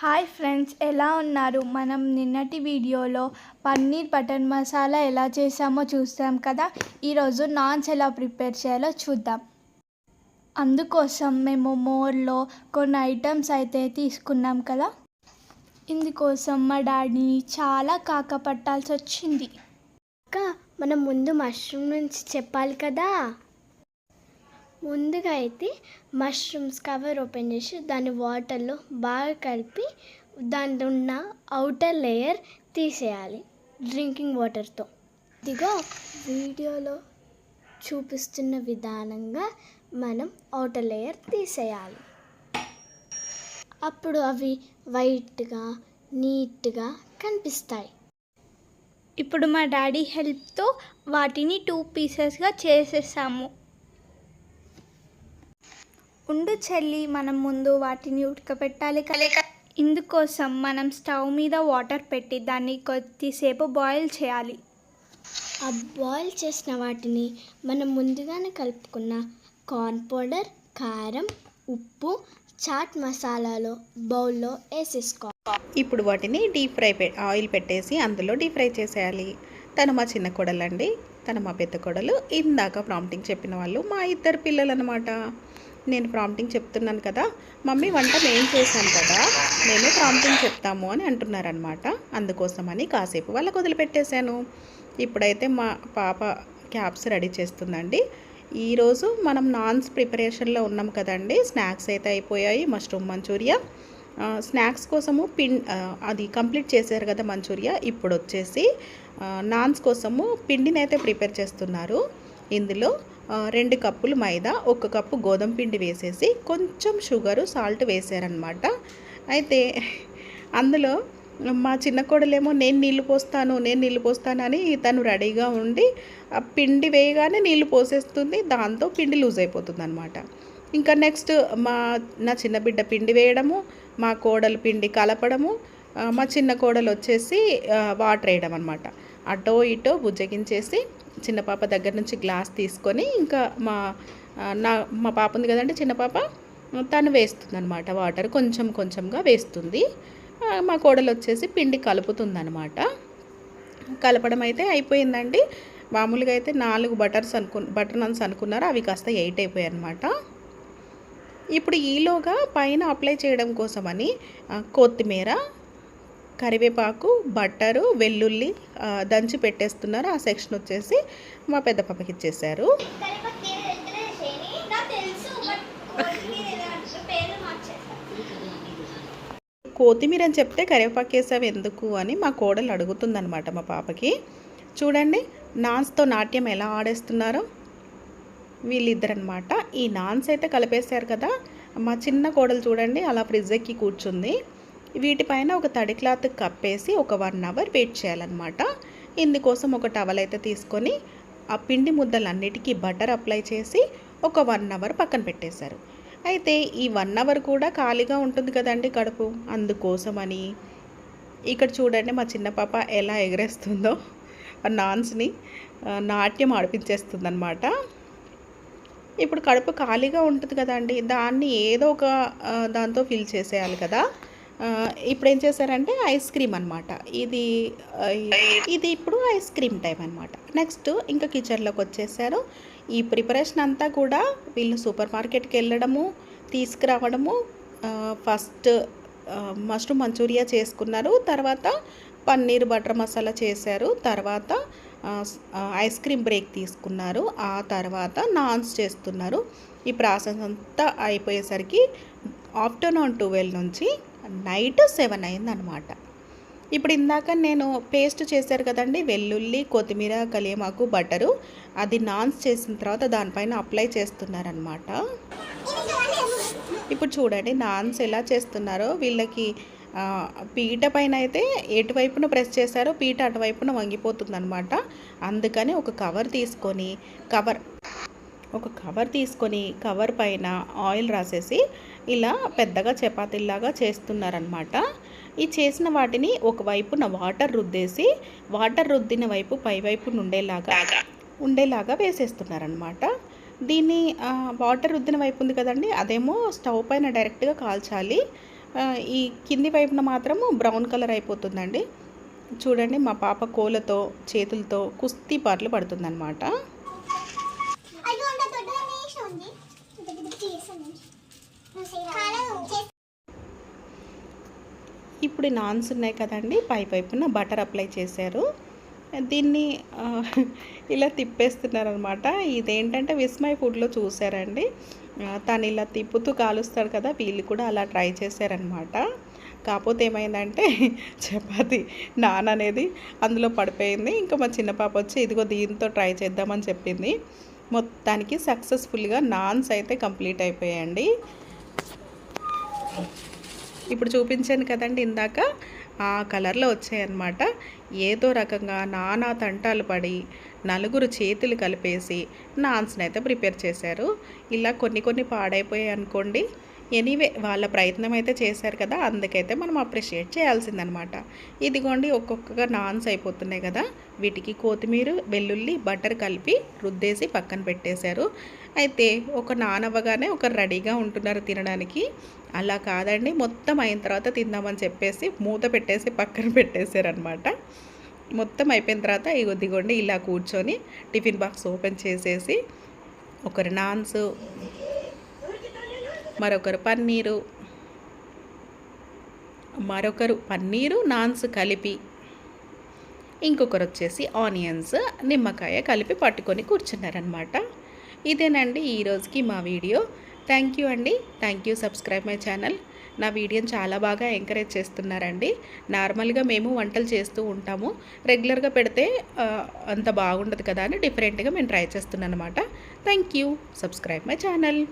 Hi friends ఎలా ఉన్నారు? మనం నిన్నటి వీడియోలో పన్నీర్ బటర్ మసాలా ఎలా చేసామో చూసాం కదా? ఈరోజు నాన్స్ ఎలా ప్రిపేర్ చేయాలో చూద్దాం. అందుకోసం మేము మోర్లో కొన్ని ఐటమ్స్ అయితే తీసుకున్నాం కదా? ఇందుకోసం మా డాడీని చాలా కాక పట్టాల్సి వచ్చింది అక్క మనం ముందు మష్రూమ్ నుంచి చెప్పాలి కదా? ముందుగా అయితే మష్రూమ్స్ కవర్ ఓపెన్ చేసి దాన్ని వాటర్లో బాగా కలిపి దాంట్లో ఉన్న అవుటర్ లేయర్ తీసేయాలి డ్రింకింగ్ వాటర్తో ఇదిగో వీడియోలో చూపిస్తున్న విధానంగా మనం అవుటర్ లేయర్ తీసేయాలి. అప్పుడు అవి వైట్గా నీట్గా కనిపిస్తాయి. ఇప్పుడు మా డాడీ హెల్ప్తో వాటిని టూ పీసెస్గా చేసేసాము. ఉండు చెల్లి మనం ముందు వాటిని ఉడకపెట్టాలి కదా ఇందుకోసం మనం స్టవ్ మీద వాటర్ పెట్టి దాన్ని కొద్దిసేపు బాయిల్ చేయాలి. ఆ బాయిల్ చేసిన వాటిని మనం ముందుగానే కలుపుకున్న కార్న్ పౌడర్ కారం ఉప్పు చాట్ మసాలాలో బౌల్లో వేసేసుకోవాలి ఇప్పుడు వాటిని డీప్ ఫ్రై పె ఆయిల్ పెట్టేసి అందులో డీప్ ఫ్రై చేసేయాలి. తను మా చిన్న కొడలండి. తను మా పెద్ద కొడలు. ఇందాక ప్రాంప్టింగ్ చెప్పిన వాళ్ళు మా ఇద్దరు పిల్లలు అనమాట నేను ప్రాంప్టింగ్ చెప్తున్నాను కదా. మమ్మీ వంట నేను చేశాను కదా. నేనే ప్రాంప్టింగ్ చెప్తాము అని అంటున్నారనమాట అందుకోసమని కాసేపు వాళ్ళకు వదిలిపెట్టేశాను. ఇప్పుడైతే మా పాప క్యాప్స్ రెడీ చేస్తుందండి. ఈరోజు మనం నాన్స్ ప్రిపరేషన్లో ఉన్నాం కదండి. స్నాక్స్ అయితే అయిపోయాయి. Mushroom manchurian. స్నాక్స్ కోసము పిన్ అది కంప్లీట్ చేశారు కదా మంచూరియా. ఇప్పుడు వచ్చేసి నాన్స్ కోసము పిండిని అయితే ప్రిపేర్ చేస్తున్నారు. ఇందులో రెండు కప్పులు మైదా ఒక కప్పు గోధుమ పిండి వేసేసి కొంచెం షుగరు సాల్ట్ వేసారనమాట. అయితే అందులో మా చిన్న కోడలేమో నేను నీళ్ళు పోస్తాను నేను నీళ్ళు పోస్తానని తను రెడీగా ఉండి ఆ పిండి వేయగానే నీళ్ళు పోసేస్తుంది దాంతో పిండి లూజ్ అయిపోతుంది అనమాట ఇంకా నెక్స్ట్ మా నా చిన్న బిడ్డ పిండి వేయడము మా కోడలు పిండి కలపడము మా చిన్న కోడలు వచ్చేసి వాటర్ వేయడం అనమాట అటో ఇటో బుజ్జగించేసి చిన్న పాప దగ్గర నుంచి గ్లాస్ తీసుకొని ఇంకా మా నా మా పాప ఉంది కదండి చిన్న పాప తను వేస్తుంది అనమాట వాటర్ కొంచెం కొంచెంగా వేస్తుంది. మా కోడలు వచ్చేసి పిండి కలుపుతుంది కలపడం అయితే అయిపోయిందండి. మామూలుగా అయితే నాలుగు బటర్స్ అనుకు బటర్ నన్స్ అనుకున్నారు అవి కాస్త ఎయిట్ అయిపోయాయి అనమాట ఇప్పుడు ఈలోగా పైన అప్లై చేయడం కోసమని కొత్తిమీర కరివేపాకు బట్టరు వెల్లుల్లి దంచి పెట్టేస్తున్నారు. ఆ సెక్షన్ వచ్చేసి మా పెద్ద పాపకి ఇచ్చేసారు కొత్తిమీర అని చెప్తే కరివేపాకు వేసావు ఎందుకు అని మా కోడలు అడుగుతుందనమాట మా పాపకి. చూడండి నాన్స్తో నాట్యం ఎలా ఆడేస్తున్నారో వీళ్ళిద్దరనమాట ఈ నాన్స్ అయితే కలిపేశారు కదా. మా చిన్న కోడలు చూడండి అలా ఫ్రిడ్జ్ ఎక్కి కూర్చుంది. వీటిపైన ఒక తడి క్లాత్ కప్పేసి ఒక వన్ అవర్ వెయిట్ చేయాలన్నమాట. ఇందుకోసం ఒక టవల్ అయితే తీసుకొని ఆ పిండి ముద్దలన్నిటికీ బటర్ అప్లై చేసి ఒక వన్ అవర్ పక్కన పెట్టేశారు. అయితే ఈ వన్ అవర్ కూడా ఖాళీగా ఉంటుంది కదండి కడుపు. అందుకోసమని ఇక్కడ చూడండి మా చిన్న పాప ఎలా ఎగరేస్తుందో ఆ నాన్స్ని నాట్యం ఆడిపించేస్తుంది ఇప్పుడు కడుపు ఖాళీగా ఉంటుంది కదండి దాన్ని ఏదో ఒక దాంతో ఫిల్ చేసేయాలి కదా. ఇప్పుడు ఏం చేశారంటే ఐస్ క్రీమ్ అనమాట ఇది ఇది ఇప్పుడు ఐస్ క్రీమ్ టైం అనమాట నెక్స్ట్ ఇంకా కిచెన్లోకి వచ్చేసారు. ఈ ప్రిపరేషన్ అంతా కూడా వీళ్ళు సూపర్ మార్కెట్కి వెళ్ళడము తీసుకురావడము ఫస్ట్ మష్రూమ్ మంచూరియా చేసుకున్నారు. తర్వాత పన్నీర్ బటర్ మసాలా చేశారు. తర్వాత ఐస్ క్రీమ్ బ్రేక్ తీసుకున్నారు. ఆ తర్వాత నాన్స్ చేస్తున్నారు. ఈ ప్రాసెస్ అంతా అయిపోయేసరికి ఆఫ్టర్నూన్ ట్వెల్వ్ నుంచి నైట్ సెవెన్ అయిందనమాట. ఇప్పుడు ఇందాక నేను పేస్ట్ చేశారు కదండి వెల్లుల్లి కొత్తిమీర కలియమాకు బటరు అది నాన్స్ చేసిన తర్వాత దానిపైన అప్లై చేస్తున్నారనమాట. ఇప్పుడు చూడండి నాన్స్ ఎలా చేస్తున్నారో వీళ్ళకి పీట పైన అయితే ఎటువైపున ప్రెస్ చేశారో పీట అటువైపున వంగిపోతుందనమాట. అందుకని ఒక కవర్ తీసుకొని కవర్ ఒక కవర్ తీసుకొని కవర్ పైన ఆయిల్ రాసేసి ఇలా పెద్దగా చపాతీలాగా చేస్తున్నారనమాట ఈ చేసిన వాటిని ఒక వైపున వాటర్ రుద్దేసి వాటర్ రుద్దిన వైపు పై వైపు ఉండేలాగా ఉండేలాగా వేసేస్తున్నారనమాట దీన్ని వాటర్ రుద్దిన వైపు ఉంది కదండి అదేమో స్టవ్ పైన డైరెక్ట్గా కాల్చాలి. ఈ కింది వైపున మాత్రము బ్రౌన్ కలర్ అయిపోతుందండి. చూడండి మా పాప కోలతో చేతులతో కుస్తీ పాటలు పడుతుందన్నమాట అయ్యో అంత దొడ్డుగా వేసి ఉంది పెద్ద పెద్ద చేస్తాను కాదు ఇప్పుడు నాన్స్ ఉన్నాయి కదండి పై పైపున బటర్ అప్లై చేశారు. దీన్ని ఇలా తిప్పేస్తున్నారనమాట. ఇదేంటంటే విస్మయ్ ఫుడ్లో చూసారండి తను ఇలా తిప్పుతూ కాలుస్తాడు కదా వీళ్ళు కూడా అలా ట్రై చేశారనమాట. కాకపోతే ఏమైందంటే చపాతి నాన్ అనేది అందులో పడిపోయింది. ఇంకా మా చిన్న పాప వచ్చి ఇదిగో దీంతో ట్రై చేద్దామని చెప్పింది. మొత్తానికి సక్సెస్ఫుల్గా నాన్స్ అయితే కంప్లీట్ అయిపోయాయండి. ఇప్పుడు చూపించాను కదండి ఇందాక. ఆ కలర్లో వచ్చాయన్నమాట. ఏదో రకంగా నానా తంటాలు పడి నలుగురు చేతులు కలిపేసి నాన్స్ని అయితే ప్రిపేర్ చేశారు. ఇలా కొన్ని కొన్ని పాడైపోయాయి అనుకోండి. ఎనీవే వాళ్ళ ప్రయత్నం అయితే చేశారు కదా అందుకైతే మనం అప్రిషియేట్ చేయాల్సిందనమాట. ఇదిగోండి ఒక్కొక్కగా నాన్స్ అయిపోతున్నాయి కదా వీటికి కొత్తిమీర వెల్లుల్లి బటర్ కలిపి రుద్దేసి పక్కన పెట్టేశారు. అయితే ఒక నానవ్వగానే ఒక రెడీగా ఉంటున్నారు తినడానికి. అలా కాదండి మొత్తం అయిన తర్వాత తిందామని చెప్పేసి మూత పెట్టేసి పక్కన పెట్టేశారనమాట. మొత్తం అయిపోయిన తర్వాత ఇగో దిగోండి ఇలా కూర్చొని టిఫిన్ బాక్స్ ఓపెన్ చేసేసి ఒకరి నాన్స్ మరొకరు పన్నీరు. మరొకరు పన్నీరు నాన్స్ కలిపి. ఇంకొకరు వచ్చేసి ఆనియన్స్ నిమ్మకాయ కలిపి పట్టుకొని కూర్చున్నారనమాట ఇదేనండి ఈరోజుకి మా వీడియో. థ్యాంక్ యూ అండి. Thank you. Subscribe my channel. నా వీడియోని చాలా బాగా ఎంకరేజ్ చేస్తున్నారండి. నార్మల్గా మేము వంటలు చేస్తూ ఉంటాము. రెగ్యులర్గా పెడితే అంత బాగుండదు కదా అని డిఫరెంట్గా మేము ట్రై చేస్తున్నాను అనమాట thank you. Subscribe my channel.